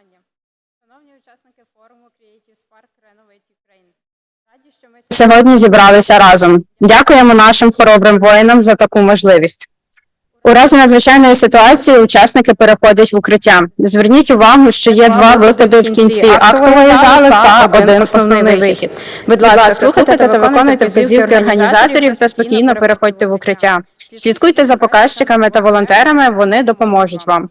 Запитання. Шановні учасники форуму Creative Spark Renovate Ukraine. Раді, що ми сьогодні зібралися разом. Дякуємо нашим хоробрим воїнам за таку можливість. У разі надзвичайної ситуації учасники переходять в укриття. Зверніть увагу, що є два виходи в кінці актової зали та один основний вихід. Будь ласка, слухайте та виконуйте вказівки організаторів та спокійно переходьте в укриття. Слідкуйте за показчиками та волонтерами, вони допоможуть вам.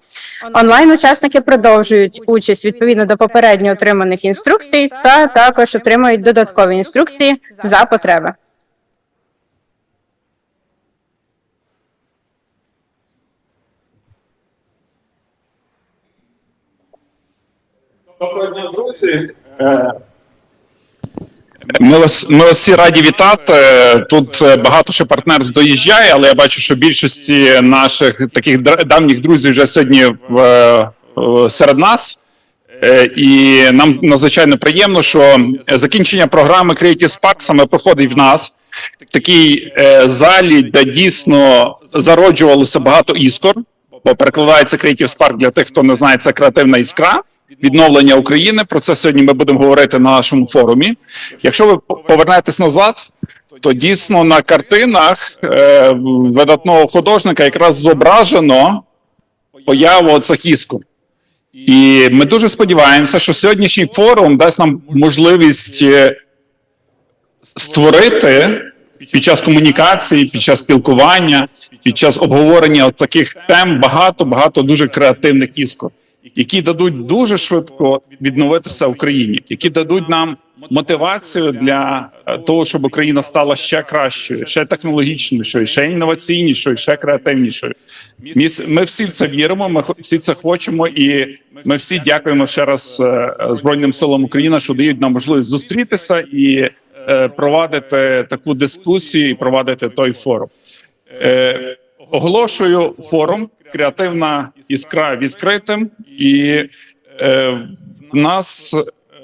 Онлайн учасники продовжують участь відповідно до попередньо отриманих інструкцій та також отримують додаткові інструкції за потреби. Доброго дня, друзі. Ми вас, ми вас всі раді вітати. Тут е, багато ще партнерств доїжджає, але я бачу, що більшості наших таких давніх друзів вже сьогодні в, е, серед нас. Е, І нам надзвичайно приємно, що закінчення програми Creative Spark саме проходить в нас в такій залі, де дійсно зароджувалося багато іскор, бо перекладається Creative Spark для тих, хто не знає, це креативна іскра. Відновлення України про це сьогодні ми будемо говорити на нашому форумі. Якщо ви по- повернетесь назад, то дійсно на картинах е, видатного художника якраз зображено появу цих іскор. І ми дуже сподіваємося, що сьогоднішній форум дасть нам можливість е, створити під час комунікації, під час спілкування, під час обговорення таких тем багато багато дуже креативних іскор, які дадуть дуже швидко відновитися в Україні, які дадуть нам мотивацію для е, того, щоб Україна стала ще кращою, ще технологічнішою, ще інноваційнішою, ще креативнішою. Ми, всі в це віримо. Ми всі це хочемо, і ми всі дякуємо ще раз е, Збройним силам України, що дають нам можливість зустрітися і е, провадити таку дискусію і провадити той форум. Е, оголошую форум Креативна іскра відкритим, і е, в нас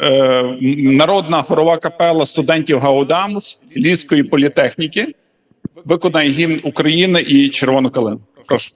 е, народна хорова капела студентів Гаудамус Львівської політехніки виконає гімн України і червону калину. Прошу.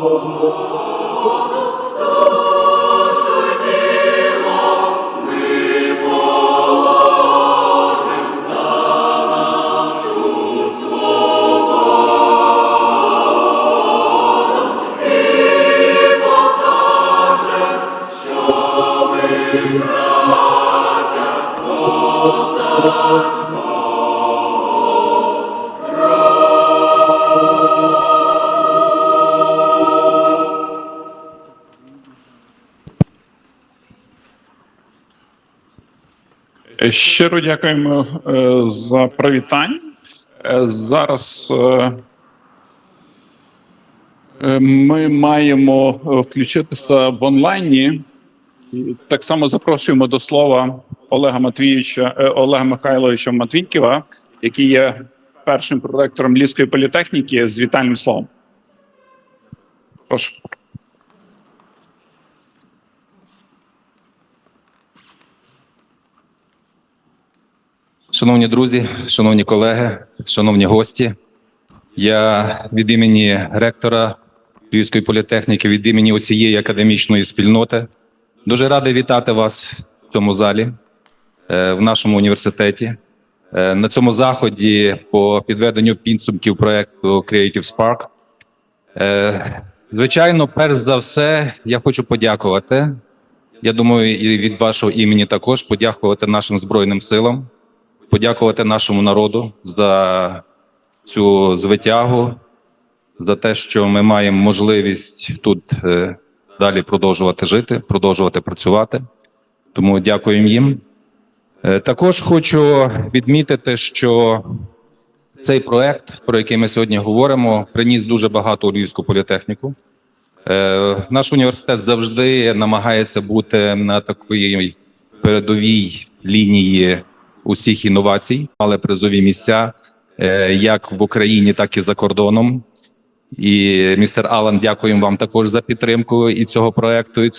Е, Щиро дякуємо е, за привітання. Е, Зараз е, е, ми маємо е, включитися в онлайні. Так само запрошуємо до слова Олега Матвійовича е, Олега Михайловича Матвійківа, який є першим проректором Львівської політехніки з вітальним словом. Прошу. Шановні друзі, шановні колеги, шановні гості, я від імені ректора Львівської політехніки від імені усієї академічної спільноти. Дуже радий вітати вас в цьому залі, е, в нашому університеті. Е, На цьому заході по підведенню підсумків проекту Creative Spark. Е, Звичайно, перш за все, я хочу подякувати. Я думаю, і від вашого імені також подякувати нашим Збройним силам, подякувати нашому народу за цю звитягу, за те, що ми маємо можливість тут е, далі продовжувати жити, продовжувати працювати. Тому дякуємо їм. Е, Також хочу відмітити, що цей проект, про який ми сьогодні говоримо, приніс дуже багато у Львівську політехніку. Е, Наш університет завжди намагається бути на такій передовій лінії усіх інновацій, мали призові місця е, як в Україні, так і за кордоном. І містер Алан, дякуємо вам також за підтримку і цього проекту,